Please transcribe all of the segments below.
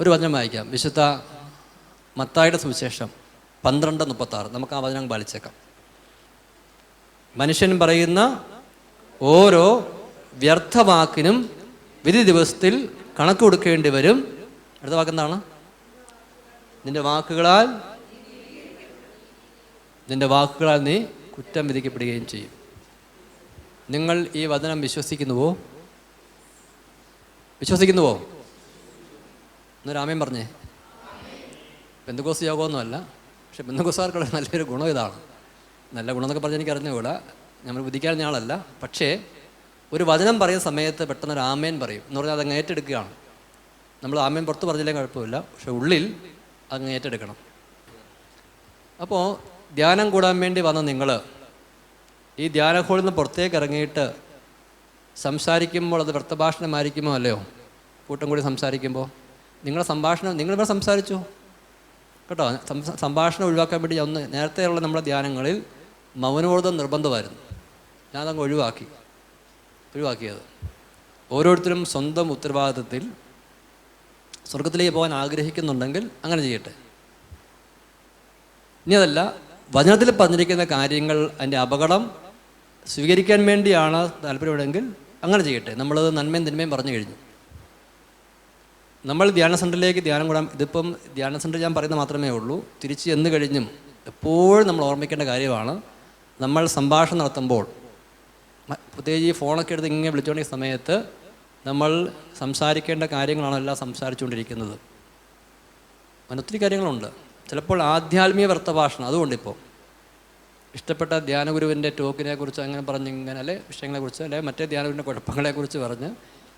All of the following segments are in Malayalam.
ഒരു വചനം വായിക്കാം. വിശുദ്ധ മത്തായുടെ സുവിശേഷം പന്ത്രണ്ട് മുപ്പത്താറ്. നമുക്ക് ആ വചനം പാലിച്ചേക്കാം. മനുഷ്യൻ പറയുന്ന ഓരോ വ്യർത്ഥവാക്കിനും വിധി ദിവസത്തിൽ കണക്ക് കൊടുക്കേണ്ടി വരും. അടുത്ത വാക്കെന്താണ് നിന്റെ വാക്കുകളാൽ നിന്റെ വാക്കുകളാൽ നീ കുറ്റം വിധിക്കപ്പെടുകയും ചെയ്യും. നിങ്ങൾ ഈ വചനം വിശ്വസിക്കുന്നുവോ? വിശ്വസിക്കുന്നുവോ? ഒന്ന് രാമൻ പറഞ്ഞേ ബന്ധുക്കോസ് യോഗമൊന്നുമല്ല പക്ഷെ ബന്ധുക്കോസാർക്കുള്ള നല്ലൊരു ഗുണം ഇതാണ്. നല്ല ഗുണം എന്നൊക്കെ പറഞ്ഞ് എനിക്ക് അറിഞ്ഞുകൂടാ. നമ്മൾ വിധിക്കാൻ ആളല്ല. പക്ഷേ ഒരു വചനം പറയുന്ന സമയത്ത് പെട്ടെന്ന് ഒരു ആമേൻ പറയും. എന്ന് പറഞ്ഞാൽ അതങ്ങ് ഏറ്റെടുക്കുകയാണ്. നമ്മൾ ആമേൻ പുറത്ത് പറഞ്ഞില്ലെങ്കിൽ കുഴപ്പമില്ല. പക്ഷെ ഉള്ളിൽ അങ്ങ് ഏറ്റെടുക്കണം. അപ്പോൾ ധ്യാനം കൂടാൻ വേണ്ടി വന്ന നിങ്ങൾ ഈ ധ്യാന ഹോളിൽ നിന്ന് പുറത്തേക്ക് ഇറങ്ങിയിട്ട് സംസാരിക്കുമ്പോൾ അത് വൃത്തഭാഷണമായിരിക്കുമോ അല്ലയോ? കൂട്ടം കൂടി സംസാരിക്കുമ്പോൾ? നിങ്ങളുടെ സംഭാഷണം നിങ്ങളിവിടെ സംസാരിച്ചു. കേട്ടോ? സംഭാഷണം ഒഴിവാക്കാൻ വേണ്ടി ഒന്ന് നേരത്തെയുള്ള നമ്മുടെ ധ്യാനങ്ങളിൽ മൗനബോധം നിർബന്ധമായിരുന്നു. ഞാനതങ്ങ് ഒഴിവാക്കി. ഒഴിവാക്കിയത്. ഓരോരുത്തരും സ്വന്തം ഉത്തരവാദിത്തത്തിൽ സ്വർഗത്തിലേക്ക് പോകാൻ ആഗ്രഹിക്കുന്നുണ്ടെങ്കിൽ അങ്ങനെ ചെയ്യട്ടെ. ഇനി അതല്ല വചനത്തിൽ പറഞ്ഞിരിക്കുന്ന കാര്യങ്ങൾ അതിന്റെ അപകടം സ്വീകരിക്കാൻ വേണ്ടിയാണ് താല്പര്യമുണ്ടെങ്കിൽ അങ്ങനെ ചെയ്യട്ടെ. നമ്മളത് നന്മയും തിന്മയും പറഞ്ഞു കഴിഞ്ഞു. നമ്മൾ ധ്യാന സെന്ററിലേക്ക് ധ്യാനം കൂടാൻ ഇതിപ്പം ധ്യാന സെന്റർ ഞാൻ പറയുന്നത് മാത്രമേ ഉള്ളൂ. തിരിച്ച് എന്ന് കഴിഞ്ഞും എപ്പോഴും നമ്മൾ ഓർമ്മിക്കേണ്ട കാര്യമാണ്. നമ്മൾ സംഭാഷണം നടത്തുമ്പോൾ പ്രത്യേകിച്ച് ഈ ഫോണൊക്കെ എടുത്ത് ഇങ്ങനെ വിളിച്ചുകൊണ്ടിരിക്കുന്ന സമയത്ത് നമ്മൾ സംസാരിക്കേണ്ട കാര്യങ്ങളാണ് എല്ലാം സംസാരിച്ചുകൊണ്ടിരിക്കുന്നത്. അങ്ങനെ ഒത്തിരി കാര്യങ്ങളുണ്ട്. ചിലപ്പോൾ ആധ്യാത്മിക വൃത്തഭാഷണം അതുകൊണ്ടിപ്പോൾ ഇഷ്ടപ്പെട്ട ധ്യാനഗുരുവിന്റെ ടോക്കിനെ കുറിച്ച് അങ്ങനെ പറഞ്ഞ് ഇങ്ങനെ അല്ലെ വിഷയങ്ങളെക്കുറിച്ച് അല്ലെ മറ്റേ ധ്യാനഗുരുവിന്റെ കുഴപ്പങ്ങളെക്കുറിച്ച് പറഞ്ഞ്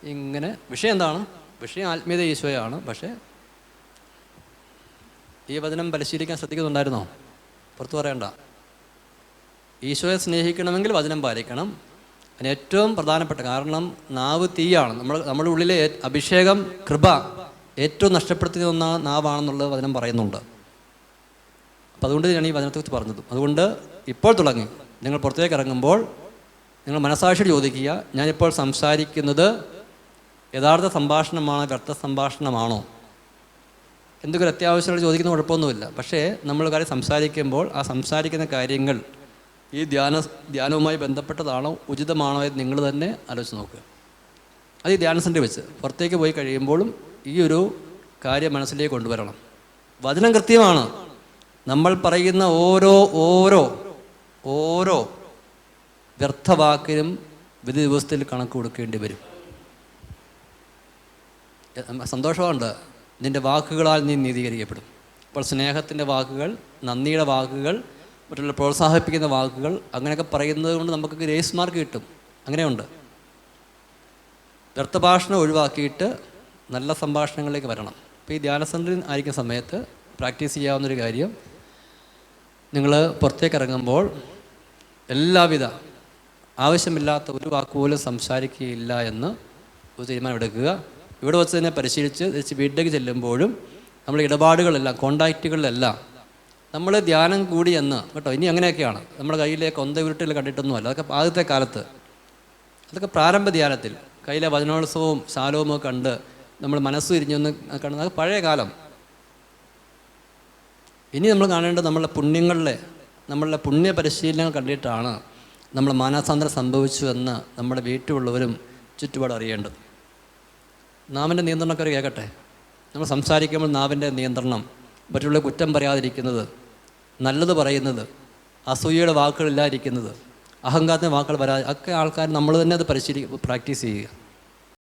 ഇങ്ങനെ വിഷയം എന്താണ്? വിഷയം ആത്മീയത ഈശോയാണ്. പക്ഷേ ഈ വചനം പരിശീലിക്കാൻ ശ്രദ്ധിക്കുന്നുണ്ടായിരുന്നോ? പുറത്തു പറയണ്ട. ഈശോയെ സ്നേഹിക്കണമെങ്കിൽ വചനം പാലിക്കണം. അതിന് ഏറ്റവും പ്രധാനപ്പെട്ട കാരണം നാവ് തീയാണ്. നമ്മൾ നമ്മുടെ ഉള്ളിലെ അഭിഷേകം കൃപ ഏറ്റവും നഷ്ടപ്പെടുത്തി ഒന്ന നാവാണെന്നുള്ളത് വചനം പറയുന്നുണ്ട്. അപ്പം അതുകൊണ്ട് ഞാൻ ഈ വചനത്തെക്കുറിച്ച് പറഞ്ഞത്. അതുകൊണ്ട് ഇപ്പോൾ തുടങ്ങി. നിങ്ങൾ പുറത്തേക്ക് ഇറങ്ങുമ്പോൾ നിങ്ങൾ മനസാക്ഷി ചോദിക്കുക ഞാനിപ്പോൾ സംസാരിക്കുന്നത് യഥാർത്ഥ സംഭാഷണമാണോ വ്യർത്ഥ സംഭാഷണമാണോ? എന്തൊക്കെ അത്യാവശ്യമായിട്ട് ചോദിക്കുന്ന കുഴപ്പമൊന്നുമില്ല. പക്ഷേ നമ്മൾ കാര്യം സംസാരിക്കുമ്പോൾ ആ സംസാരിക്കുന്ന കാര്യങ്ങൾ ഈ ധ്യാന ധ്യാനവുമായി ബന്ധപ്പെട്ടതാണോ ഉചിതമാണോ എന്ന് നിങ്ങൾ തന്നെ ആലോചിച്ച് നോക്കുക. അത് ഈ ധ്യാന സെന്റർ വെച്ച് പുറത്തേക്ക് പോയി കഴിയുമ്പോഴും ഈ ഒരു കാര്യം മനസ്സിലേക്ക് കൊണ്ടുവരണം. വചനം കൃത്യമാണ്. നമ്മൾ പറയുന്ന ഓരോ ഓരോ ഓരോ വ്യർത്ഥവാക്കിനും വിധി ദിവസത്തിൽ കണക്ക് കൊടുക്കേണ്ടി വരും. സന്തോഷമുണ്ട്. നിന്റെ വാക്കുകളാൽ നീ നീതീകരിക്കപ്പെടും. അപ്പോൾ സ്നേഹത്തിന്റെ വാക്കുകൾ നന്ദിയുടെ വാക്കുകൾ മറ്റുള്ള പ്രോത്സാഹിപ്പിക്കുന്ന വാക്കുകൾ അങ്ങനെയൊക്കെ പറയുന്നത് കൊണ്ട് നമുക്ക് ഗ്രേസ് മാർക്ക് കിട്ടും. അങ്ങനെയുണ്ട്. വ്യർത്ഥഭാഷണം ഒഴിവാക്കിയിട്ട് നല്ല സംഭാഷണങ്ങളിലേക്ക് വരണം. അപ്പോൾ ഈ ധ്യാന സെന്ററിൽ ആയിരിക്കുന്ന സമയത്ത് പ്രാക്ടീസ് ചെയ്യാവുന്നൊരു കാര്യം നിങ്ങൾ പുറത്തേക്ക് ഇറങ്ങുമ്പോൾ എല്ലാവിധ ആവശ്യമില്ലാത്ത ഒരു വാക്കുപോലും സംസാരിക്കുകയില്ല എന്ന് ഒരു തീരുമാനം എടുക്കുക ഇവിടെ വെച്ച് തന്നെ പരിശീലിച്ച് തിരിച്ച് വീട്ടിലേക്ക് ചെല്ലുമ്പോഴും നമ്മൾ ഇടപാടുകളെല്ലാം കോണ്ടാക്റ്റുകളിലെല്ലാം നമ്മൾ ധ്യാനം കൂടി എന്ന് കേട്ടോ ഇനി അങ്ങനെയൊക്കെയാണ്. നമ്മുടെ കയ്യിലെ കൊന്ത ഉരുട്ടിൽ കണ്ടിട്ടൊന്നുമല്ല അതൊക്കെ ആദ്യത്തെ കാലത്ത്. അതൊക്കെ പ്രാരംഭ ധ്യാനത്തിൽ കയ്യിലെ വചനോത്സവവും ശാലവും ഒക്കെ കണ്ട് നമ്മൾ മനസ്സ് തിരിഞ്ഞൊന്ന് കാണുന്നത് പഴയ കാലം. ഇനി നമ്മൾ കാണേണ്ടത് നമ്മളെ പുണ്യങ്ങളിലെ നമ്മളുടെ പുണ്യ പരിശീലനങ്ങൾ കണ്ടിട്ടാണ് നമ്മൾ മാനസാന്തരം സംഭവിച്ചു എന്ന് നമ്മുടെ വീട്ടിലുള്ളവരും ചുറ്റുപാട് അറിയേണ്ടത്. നാവിന്റെ നിയന്ത്രണമൊക്കെ കേൾക്കട്ടെ? നമ്മൾ സംസാരിക്കുമ്പോൾ നാവിന്റെ നിയന്ത്രണം മറ്റുള്ള കുറ്റം പറയാതിരിക്കുന്നത് നല്ലത് പറയുന്നത് അസൂയയുടെ വാക്കുകളില്ലാതിരിക്കുന്നത് അഹങ്കാരത്തിന്റെ വാക്കുകൾ വരാതെ ഒക്കെ ആൾക്കാർ നമ്മൾ തന്നെ അത് പരിശീലി പ്രാക്ടീസ് ചെയ്യുക.